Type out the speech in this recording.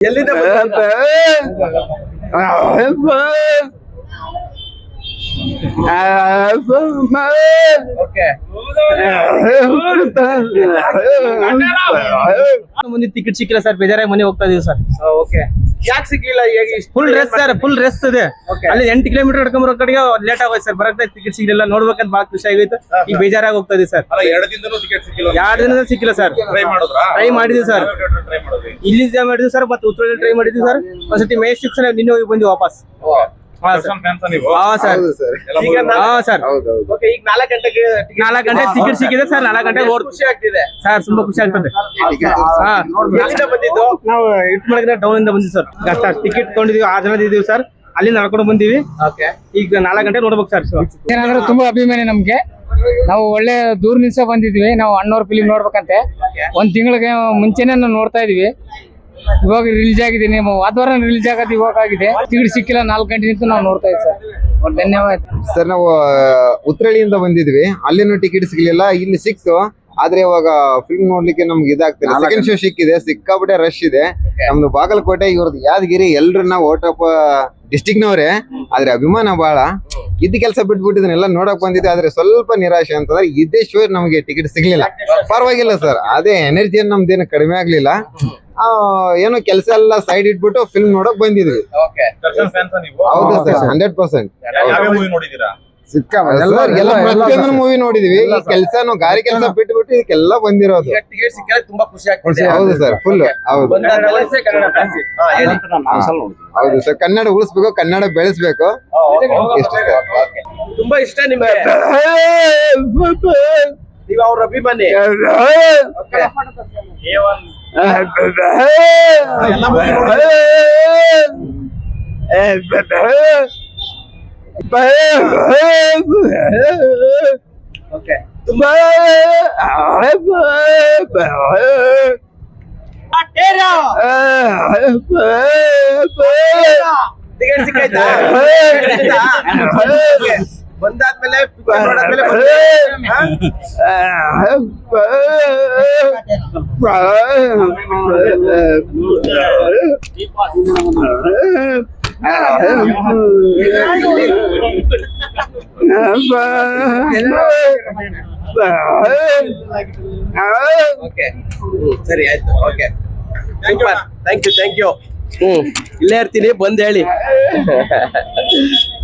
ಎಲ್ಲಿಂದ ಬಂದಿದ್ದೀರಾ? ಓಕೆ ಮುಂದೆ ಟಿಕೆಟ್ ಸಿಕ್ಕಿಲ್ಲ ಸರ್ ಬೇಜಾರಾಗಿ ಮನೆ ಹೋಗ್ತಾ ಇದೀವಿ ಸರ್ ಓಕೆ ಯಾಕೆ ಸಿಗ್ಲಿಲ್ಲ full rest sir full rest ಇದೆ. ಅಲ್ಲಿ ಎಂಟು ಕಿಲೋಮೀಟರ್ ಹಿಡ್ಕೊಂಬರೋ ಕಡೆಗೆ ಲೇಟ್ ಆಗೋಯ್ತು ಸರ್ ಬರಕ್ಕೆ ಟಿಕೆಟ್ ಸಿಗ್ಲಿಲ್ಲ. ನೋಡ್ಬೇಕಂತ ಬಹಳ ಖುಷಿ ಆಗೈತೆ ಈಗ ಬೇಜಾರಾಗಿ ಹೋಗ್ತಾ ಇದೀವಿ ಸರ್ ಅಲ್ಲ ಎರಡು ದಿನದೂ ಟಿಕೆಟ್ ಸಿಕ್ಕಿಲ್ಲ ಸರ್ ಟ್ರೈ ಮಾಡಿದ್ರಾ? ಟ್ರೈ ಮಾಡಿದ್ವಿ ಸರ್ ಇಲ್ಲಿ ಮಾಡಿದ್ವಿ ಸರ್ ಮತ್ತೆ ಉತ್ತರ ಟ್ರೈ ಮಾಡಿದ್ವಿ ಸರ್ ಒಂದ್ಸತಿ ಮೇ ಶಿಕ್ಷಣ ನಿನ್ನೆ ಹೋಗಿ ಬಂದ್ವಿ ವಾಪಸ್. ನಾಲ್ಕು ಗಂಟೆ ಟಿಕೆಟ್ ಸಿಕ್ಕಿದೆ ಸರ್. ನಾಲ್ಕು ಓಡ್ ಖುಷಿ ಆಗ್ತಿದೆ. ಸರ್ ತುಂಬಾ ಖುಷಿ ಆಗ್ತದೆ. ಬಂದಿದ್ದು? ನಾವು ಇಟ್ ಮಾಡಿದ್ರೆ ಡೌನ್ ಇಂದ ಬಂದಿವಿ ಸರ್. ಸರ್ ಟಿಕೆಟ್ ತಗೊಂಡಿದೀವಿ ಆ ಜನ ಇದೀವಿ ಸರ್. ಅಲ್ಲಿ ನಡ್ಕೊಂಡು ಬಂದೀವಿ. ಓಕೆ. ಈಗ ನಾಲ್ಕು ಗಂಟೆ ನೋಡ್ಬೇಕು ಸರ್ ಏನಂದ್ರೆ ತುಂಬಾ ಅಭಿಮಾನಿ ನಮ್ಗೆ. ನಾವು ಒಳ್ಳೆ ದೂರ ನಿಲ್ಸ ಬಂದಿದ್ವಿ. ನಾವು ಅಣ್ಣವ್ರ ಫಿಲಿಂ ನೋಡ್ಬೇಕಂತೆ. ಒಂದ್ ತಿಂಗಳಿಗೆ ಮುಂಚೆನೆ ನಾವು ನೋಡ್ತಾ ಇದೀವಿ. ಇವಾಗ ರಿಲೀಸ್ ಆಗಿದೆ ನಿಮ್ಮ ವಾತಾವರಣ ರಿಲೀಸ್ ಆಗೋದು ಇವಾಗ ಆಗಿದೆ. ಟಿಕೆಟ್ ಸಿಕ್ಕಿಲ್ಲ ನಾಲ್ಕು ಗಂಟೆ ನಿಂತು ನಾವು ನೋಡ್ತಾ ಇದ್ದೀವಿ ಸರ್. ಧನ್ಯವಾದ. ಸರ್ ನಾವು ಉತ್ರಳಿಯಿಂದ ಬಂದಿದ್ವಿ. ಅಲ್ಲಿನೂ ಟಿಕೆಟ್ ಸಿಗ್ಲಿಲ್ಲ ಇಲ್ಲಿ ಸಿಕ್ತು. ಆದ್ರೆ ಇವಾಗ ಫಿಲ್ಮ್ ನೋಡ್ಲಿಕ್ಕೆ ನಮ್ಗೆ ಇದಾಗ್ತಿಲ್ಲ. ಸೆಕೆಂಡ್ ಶೋ ಸಿಕ್ಕಿದೆ ಸಿಕ್ಕಾಬಿಟ್ಟೆ ರಶ್ ಇದೆ. ನಮ್ದು ಬಾಗಲಕೋಟೆ ಇವ್ರದ್ದು ಯಾದಗಿರಿ ಎಲ್ರನ್ನ ಓಟಪ್ಪ ಡಿಸ್ಟಿಕ್ ನವರೇ. ಆದ್ರೆ ಅಭಿಮಾನ ಬಹಳ ಇದ್ದ ಕೆಲಸ ಬಿಟ್ಬಿಟ್ಟಿದ್ದನ್ನೆಲ್ಲ ನೋಡಕ್ ಬಂದಿದೆ ಆದ್ರೆ ಸ್ವಲ್ಪ ನಿರಾಶೆ ಅಂತಂದ್ರೆ ಇದೇ ಶೋ ನಮಗೆ ಟಿಕೆಟ್ ಸಿಗ್ಲಿಲ್ಲ. ಪರವಾಗಿಲ್ಲ ಸರ್ ಅದೇ ಎನರ್ಜಿ ನಮ್ದೇನು ಕಡಿಮೆ ಆಗ್ಲಿಲ್ಲ. ಏನೋ ಕೆಲಸ ಎಲ್ಲ ಸೈಡ್ ಇಟ್ಬಿಟ್ಟು ಫಿಲ್ಮ್ ನೋಡಕ್ ಬಂದಿದ್ವಿ. ಓಕೆ ದರ್ಶನ್ ಫ್ಯಾನ್ಸ್ ನೀವು? ಹೌದು ಸರ್ ಹಂಡ್ರೆಡ್ ಪರ್ಸೆಂಟ್ ಯಾವ್ಯಾವ ಮೂವಿ ನೋಡಿದೀರಾ ಕೆಲಸ ಎಲ್ಲ ಪ್ರತಿಯೊಂದು ಮೂವಿ ನೋಡಿದೀವಿ. ಈ ಕೆಲ್ಸನು ಗಾರಿ ಕೆಲಸ ಬಿಟ್ಟು ಬಿಟ್ಟು ಇದಕ್ಕೆಲ್ಲ ಬಂದಿರೋದು. ಈಗ ತುಂಬಾ ಖುಷಿ ಆಗ್ತಿದೆ. ಹೌದು ಸರ್ ಫುಲ್ ಹೌದು. ಹೌದು ಸರ್ ಕನ್ನಡ ಉಳಿಸ್ಬೇಕು ಕನ್ನಡ ಬೆಳೆಸ್ಬೇಕು. ತುಂಬಾ ಇಷ್ಟ ನಿಮ್ಗೆ. ನೀವು ಅವ್ರ ಅಭಿಮಾನಿ. Okay. ಎಲ್ಲ ಮೂವಿ ನೋಡಿ ಓಕೆ ಟಿಕೆಟ್ ಸಿಕ್ಕಾಯ್ತಾ Okay. ಬಂದಾದ್ಮೇಲೆ? ಓಕೆ. ಸರಿ ಆಯ್ತು. Okay. Thank you thank you hmm. ಇಲ್ಲೇ ಇರ್ತೀನಿ ಬಂದ್ ಹೇಳಿ.